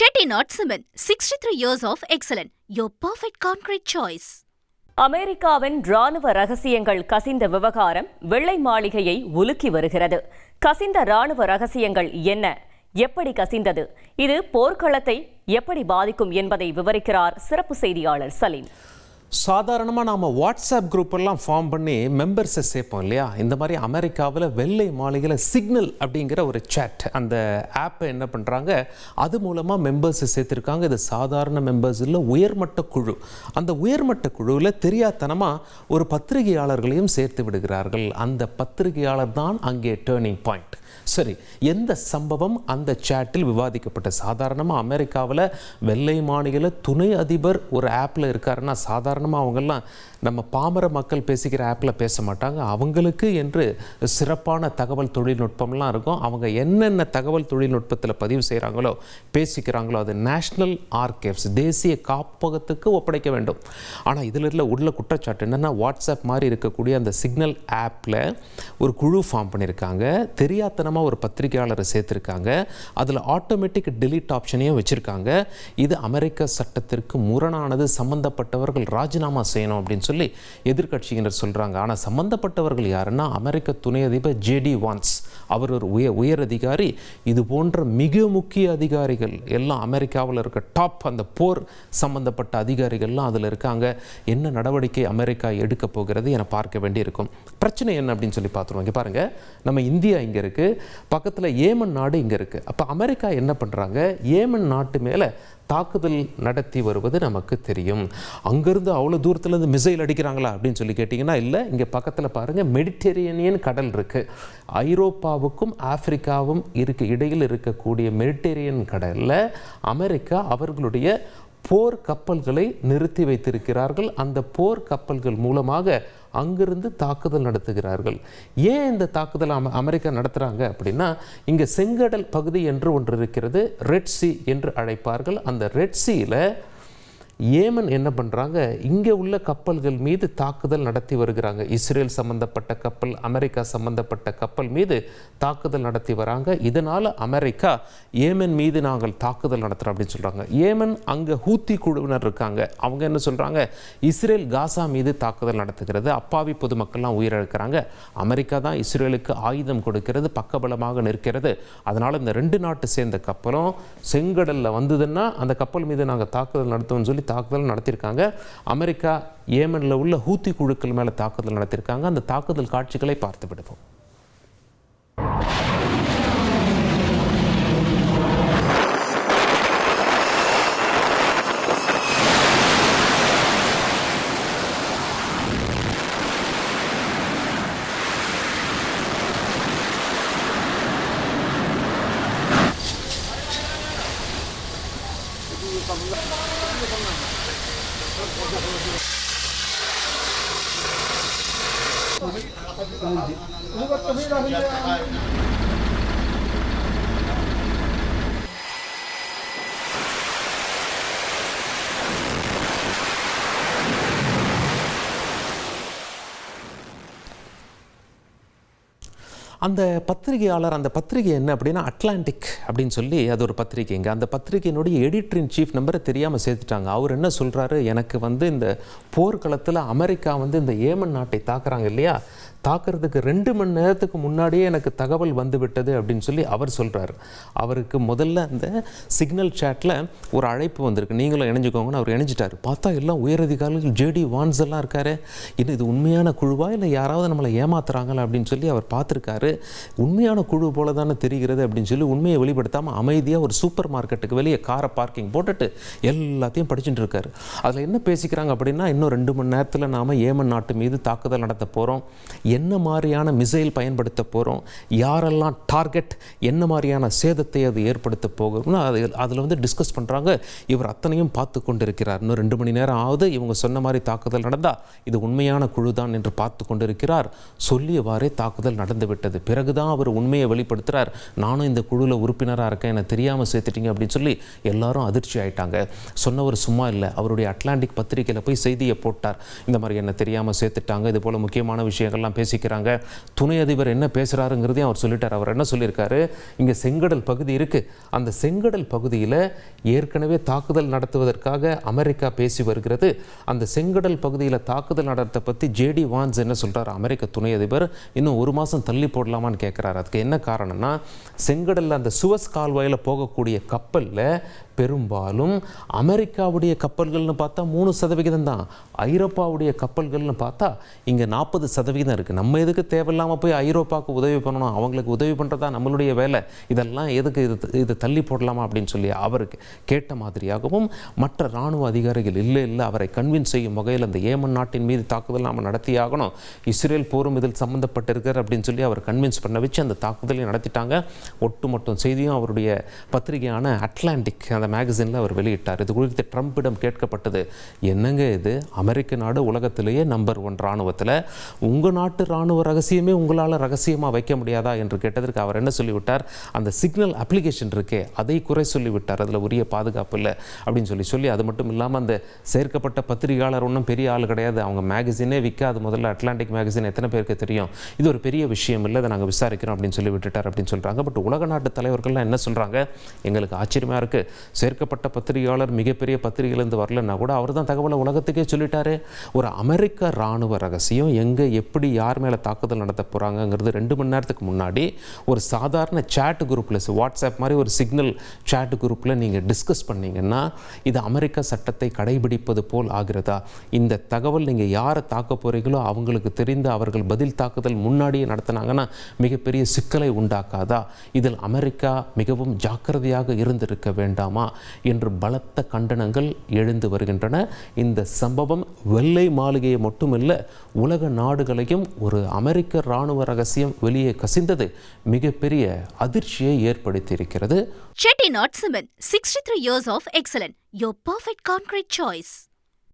Chettinad cement sixty three years of excellence your perfect concrete choice அமெரிக்காவின் ராணுவ ரகசியங்கள் கசிந்த விவகாரம் வெள்ளை மாளிகையை உலுக்கி வருகிறது. கசிந்த ராணுவ ரகசியங்கள் என்ன? எப்படி கசிந்தது? இது போர்க்களத்தை எப்படி பாதிக்கும் என்பதை விவரிக்கிறார் சிறப்பு செய்தியாளர் சலீம். சாதாரணமாக நாம் வாட்ஸ்அப் குரூப்பெல்லாம் ஃபார்ம் பண்ணி மெம்பர்ஸை சேர்ப்போம் இல்லையா? இந்த மாதிரி அமெரிக்காவில் வெள்ளை மாளிகையில் சிக்னல் அப்படிங்கிற ஒரு சேட் அந்த ஆப்பை என்ன பண்ணுறாங்க அது மூலமாக மெம்பர்ஸை சேர்த்துருக்காங்க. இது சாதாரண மெம்பர்ஸ் இல்லை உயர்மட்ட குழு. அந்த உயர்மட்ட குழுவில் தெரியாதனமாக ஒரு பத்திரிகையாளர்களையும் சேர்த்து விடுகிறார்கள். அந்த பத்திரிகையாளர் தான் அங்கே டேர்னிங் பாயிண்ட் சரி எந்த சம்பவம்? அந்த சேட்டில் விவாதிக்கப்பட்ட சாதாரணமாக அமெரிக்காவில் வெள்ளை மாநில துணை அதிபர் ஒரு ஆப்பில் இருக்காருன்னா காரணமாக அவங்கெல்லாம் நம்ம பாமர மக்கள் பேசிக்கிற ஆப்பில் பேச மாட்டாங்க. அவங்களுக்கு என்று சிறப்பான தகவல் தொழில்நுட்பம்லாம் இருக்கும். அவங்க என்னென்ன தகவல் தொழில்நுட்பத்தில் பதிவு செய்கிறாங்களோ பேசிக்கிறாங்களோ அது நேஷ்னல் ஆர்கேவ்ஸ் தேசிய காப்பகத்துக்கு ஒப்படைக்க வேண்டும். ஆனால் இதில் உள்ள உள்ள குற்றச்சாட்டு என்னென்னா வாட்ஸ்அப் மாதிரி இருக்கக்கூடிய அந்த சிக்னல் ஆப்பில் ஒரு குழு ஃபார்ம் பண்ணியிருக்காங்க தெரியாத்தனமாக ஒரு பத்திரிகையாளரை சேர்த்துருக்காங்க. அதில் ஆட்டோமேட்டிக் டெலிட் ஆப்ஷனையும் வச்சுருக்காங்க. இது அமெரிக்க சட்டத்திற்கு முரணானது சம்மந்தப்பட்டவர்கள் ராஜினாமா செய்யணும் அப்படின்னு சொல்லி எதிர்க்கட்சியினர் சொல்கிறாங்க ஆனால் சம்மந்தப்பட்டவர்கள் யாருன்னா அமெரிக்க துணை அதிபர் ஜேடி வான்ஸ் அவர் ஒரு உய உயர் அதிகாரி. இது போன்ற மிக முக்கிய அதிகாரிகள் எல்லாம் அமெரிக்காவில் இருக்க டாப் அந்த போர் சம்பந்தப்பட்ட அதிகாரிகள்லாம் அதில் இருக்காங்க. என்ன நடவடிக்கை அமெரிக்கா எடுக்க போகிறது என பார்க்க வேண்டியிருக்கும். பிரச்சனை என்ன அப்படின்னு சொல்லி பார்த்துருவோம். இங்கே பாருங்கள் நம்ம இந்தியா இங்கே இருக்குது பக்கத்தில் ஏமன் நாடு இங்கே இருக்குது அப்போ அமெரிக்கா என்ன பண்ணுறாங்க ஏமன் நாட்டு மேலே தாக்குதல் நடத்தி வருவது நமக்கு தெரியும். அங்கேருந்து அவ்வளோ தூரத்துலேருந்து மிசைல் அடிக்கிறாங்களா அப்படின்னு சொல்லி கேட்டிங்கன்னா இல்லை இங்கே பக்கத்தில் பாருங்கள் மெடிட்டேரியனியன் கடல் இருக்குது ஐரோப்பாவுக்கும் ஆப்பிரிக்காவும் இருக்க இடையில் இருக்கக்கூடிய மெடிட்டேரியன் கடலில் அமெரிக்கா அவர்களுடைய போர் கப்பல்களை நிறுத்தி வைத்திருக்கிறார்கள். அந்த போர் கப்பல்கள் மூலமாக அங்கிருந்து தாக்குதல் நடத்துகிறார்கள். ஏன் இந்த தாக்குதல் அம அமெரிக்கா நடத்துகிறாங்க அப்படின்னா இங்கே செங்கடல் பகுதி என்று ஒன்று இருக்கிறது ரெட் சி என்று அழைப்பார்கள். அந்த ரெட் சியில் ஏமன் என்ன பண்ணுறாங்க இங்கே உள்ள கப்பல்கள் மீது தாக்குதல் நடத்தி வருகிறாங்க. இஸ்ரேல் சம்பந்தப்பட்ட கப்பல் அமெரிக்கா சம்பந்தப்பட்ட கப்பல் மீது தாக்குதல் நடத்தி வராங்க. இதனால் அமெரிக்கா ஏமன் மீது நாங்கள் தாக்குதல் நடத்துகிறோம் அப்படின்னு சொல்கிறாங்க ஏமன் அங்கே ஹூத்தி குழுவினர் இருக்காங்க. அவங்க என்ன சொல்கிறாங்க இஸ்ரேல் காசா மீது தாக்குதல் நடத்துகிறது. அப்பாவி பொதுமக்கள்லாம் உயிரிழக்கிறாங்க. அமெரிக்கா தான் இஸ்ரேலுக்கு ஆயுதம் கொடுக்கிறது பக்கபலமாக நிற்கிறது. அதனால் இந்த ரெண்டு நாட்டு சேர்ந்த கப்பலும் செங்கடலில் வந்ததுன்னா அந்த கப்பல் மீது நாங்கள் தாக்குதல் நடத்துவோம்னு சொல்லி தாக்குதல் நடத்தியிருக்காங்க. அமெரிக்கா ஏமனில் உள்ள ஹூத்தி குழுக்கள் மேலே தாக்குதல் நடத்தியிருக்காங்க. அந்த தாக்குதல் காட்சிகளை பார்த்து விடுவோம் Thank you. அந்த பத்திரிகையாளர் அந்த பத்திரிகை என்ன அப்படின்னா அட்லாண்டிக் அப்படின்னு சொல்லி அது ஒரு பத்திரிகைங்க அந்த பத்திரிகையினுடைய எடிட்டர் இன் சீஃப் நம்பரை தெரியாமல் சேர்த்துட்டாங்க. அவர் என்ன சொல்கிறாரு எனக்கு வந்து இந்த போர்க்களத்தில் அமெரிக்கா வந்து இந்த ஏமன் நாட்டை தாக்குறாங்க இல்லையா? தாக்குறதுக்கு ரெண்டு மணி நேரத்துக்கு முன்னாடியே எனக்கு தகவல் வந்துவிட்டது அப்படின்னு சொல்லி அவர் சொல்கிறார் அவருக்கு முதல்ல அந்த சிக்னல் சேட்டில் ஒரு அழைப்பு வந்திருக்கு. நீங்களும் இணைஞ்சுக்கோங்கன்னு அவர் இணைஞ்சிட்டார். பார்த்தா எல்லாம் உயரதிகாரிகள் ஜேடி வான்ஸ் எல்லாம் இருக்காரு. இன்னும் இது உண்மையான குழுவா? இல்லை யாராவது நம்மளை ஏமாத்துறாங்களா? அப்படின்னு சொல்லி அவர் பார்த்துருக்காரு. உண்மையான குழு போல தானே தெரிகிறது அப்படின்னு சொல்லி உண்மையை வெளிப்படுத்தாமல் அமைதியாக ஒரு சூப்பர் மார்க்கெட்டுக்கு வெளியே காரை பார்க்கிங் போட்டுட்டு எல்லாத்தையும் படிச்சுட்டு இருக்காரு. அதில் என்ன பேசிக்கிறாங்க அப்படின்னா இன்னும் ரெண்டு மணி நேரத்தில் நாம் ஏமன் நாட்டு மீது தாக்குதல் நடத்த போகிறோம் என்ன மாதிரியான மிசைல் பயன்படுத்த போகிறோம் யாரெல்லாம் டார்கெட் என்ன மாதிரியான சேதத்தை அது ஏற்படுத்த போகிறோம்னு அது அதில் வந்து டிஸ்கஸ் பண்ணுறாங்க இவர் அத்தனையும் பார்த்து கொண்டிருக்கிறார். இன்னும் ரெண்டு மணி நேரம் ஆகுது. இவங்க சொன்ன மாதிரி தாக்குதல் நடந்தால் இது உண்மையான குழு தான் என்று பார்த்து கொண்டிருக்கிறார். சொல்லியவாறே தாக்குதல் நடந்துவிட்டது பிறகுதான் பிறகு தான் அவர் உண்மையை வெளிப்படுத்துகிறார் நானும் இந்த குழுவில் உறுப்பினராக இருக்கேன். என்னை தெரியாமல் சேர்த்துட்டீங்க அப்படின்னு சொல்லி எல்லாரும் அதிர்ச்சி ஆயிட்டாங்க. சொன்னவர் சும்மா இல்லை. அவருடைய அட்லாண்டிக் பத்திரிகையில் போய் செய்தியை போட்டார். இந்த மாதிரி என்ன தெரியாமல் சேர்த்துட்டாங்க. இது போல் முக்கியமான விஷயங்கள்லாம் பேசிக்கிறாங்க. துணை அதிபர் என்ன பேசுகிறாருங்கிறதையும் அவர் சொல்லிட்டார். அவர் என்ன சொல்லியிருக்காரு? இங்கே செங்கடல் பகுதி இருக்குது அந்த செங்கடல் பகுதியில் ஏற்கனவே தாக்குதல் நடத்துவதற்காக அமெரிக்கா பேசி வருகிறது. அந்த செங்கடல் பகுதியில் தாக்குதல் நடத்த பற்றி ஜேடி வான்ஸ் என்ன சொல்கிறார் அமெரிக்க துணை அதிபர் இன்னும் ஒரு மாதம் தள்ளி போடலாமான்னு கேட்குறாரு அதுக்கு என்ன காரணம்னா செங்கடலில் அந்த சுவஸ் கால்வாயில் போகக்கூடிய கப்பலில் பெரும்பாலும் அமெரிக்காவுடைய கப்பல்கள்னு பார்த்தா மூணு சதவிகிதம் தான். ஐரோப்பாவுடைய கப்பல்கள்னு பார்த்தா இங்கே நாற்பது சதவிகிதம் இருக்குது நம்ம எதுக்கு தேவையில்லாமல் போய் ஐரோப்பாவுக்கு உதவி பண்ணணும்? அவங்களுக்கு உதவி பண்ணுறதா நம்மளுடைய வேலை. இதெல்லாம் எதுக்கு இது இது தள்ளி போடலாமா அப்படின்னு சொல்லி அவருக்கு கேட்ட மாதிரியாகவும் மற்ற இராணுவ அதிகாரிகள் இல்லை இல்லை அவரை கன்வின்ஸ் செய்யும் வகையில் அந்த ஏமன் நாட்டின் மீது தாக்குதல் நாம் நடத்தியாகணும் இஸ்ரேல் போரும் இதில் சம்மந்தப்பட்டிருக்கார் அப்படின்னு சொல்லி அவர் கன்வின்ஸ் பண்ண வச்சு அந்த தாக்குதலை நடத்திட்டாங்க. ஒட்டுமொத்த செய்தியும் அவருடைய பத்திரிகையான அட்லாண்டிக் அந்த மேகசினில் அவர் வெளியிட்டார். இது குறித்து ட்ரம்ப்பிடம் கேட்கப்பட்டது என்னங்க இது? அமெரிக்க நாடு உலகத்திலேயே நம்பர் ஒன் இராணுவத்தில். உங்கள் நாட்டு இராணுவ ரகசியமே உங்களால் ரகசியமாக வைக்க முடியாதா? என்று கேட்டதற்கு அவர் என்ன சொல்லிவிட்டார்? அந்த சிக்னல் அப்ளிகேஷன் இருக்கே அதை குறை சொல்லிவிட்டார். அதில் உரிய பாதுகாப்பு இல்லை. அப்படின்னு சொல்லி சொல்லி அது மட்டும் இல்லாமல் அந்த சேர்க்கப்பட்ட பத்திரிகையாளர் ஒன்றும் பெரிய ஆள் கிடையாது. அவங்க மேகசினே விற்காது முதல்ல அட்லாண்டிக் மேகசின் எத்தனை பேருக்கு தெரியும்? இது ஒரு பெரிய விஷயம் இல்லை அதை நாங்கள் விசாரிக்கிறோம் அப்படின்னு சொல்லி விட்டுட்டார் அப்படின்னு சொல்கிறாங்க பட் உலக நாட்டு தலைவர்கள்லாம் என்ன சொல்கிறாங்க எங்களுக்கு ஆச்சரியமாக இருக்குது சேர்க்கப்பட்ட பத்திரிகையாளர் மிகப்பெரிய பத்திரிகையிலேருந்து வரலன்னா கூட அவர் தான் தகவலை உலகத்துக்கே சொல்லிட்டாரு. ஒரு அமெரிக்க இராணுவ ரகசியம் எங்கே எப்படி யார் மேலே தாக்குதல் நடத்த போகிறாங்கங்கிறது ரெண்டு மணி நேரத்துக்கு முன்னாடி ஒரு சாதாரண சேட் குரூப்பில் வாட்ஸ்அப் மாதிரி ஒரு சிக்னல் சேட் குரூப்பில் நீங்கள் டிஸ்கஸ் பண்ணீங்கன்னா இது அமெரிக்க சட்டத்தை கடைபிடிப்பது போல் ஆகிறதா? இந்த தகவல் நீங்கள் யாரை தாக்க போகிறீங்களோ அவங்களுக்கு தெரிந்து அவர்கள் பதில் தாக்குதல் முன்னாடியே நடத்தினாங்கன்னா மிகப்பெரிய சிக்கலை உண்டாக்காதா? இதில் அமெரிக்கா மிகவும் ஜாக்கிரதையாக இருந்திருக்க வேண்டாமா? என்று பலத்த கண்டனங்கள் எழுந்து வருகின்றன. இந்த சம்பவம் வெள்ளை மாளிகையை மட்டுமல்ல உலக நாடுகளையும் ஒரு அமெரிக்க இராணுவ ரகசியம் வெளியே கசிந்தது. மிகப்பெரிய அதிர்ச்சியை ஏற்படுத்தியிருக்கிறது. Chettinad cement sixty three years of excellence your perfect concrete choice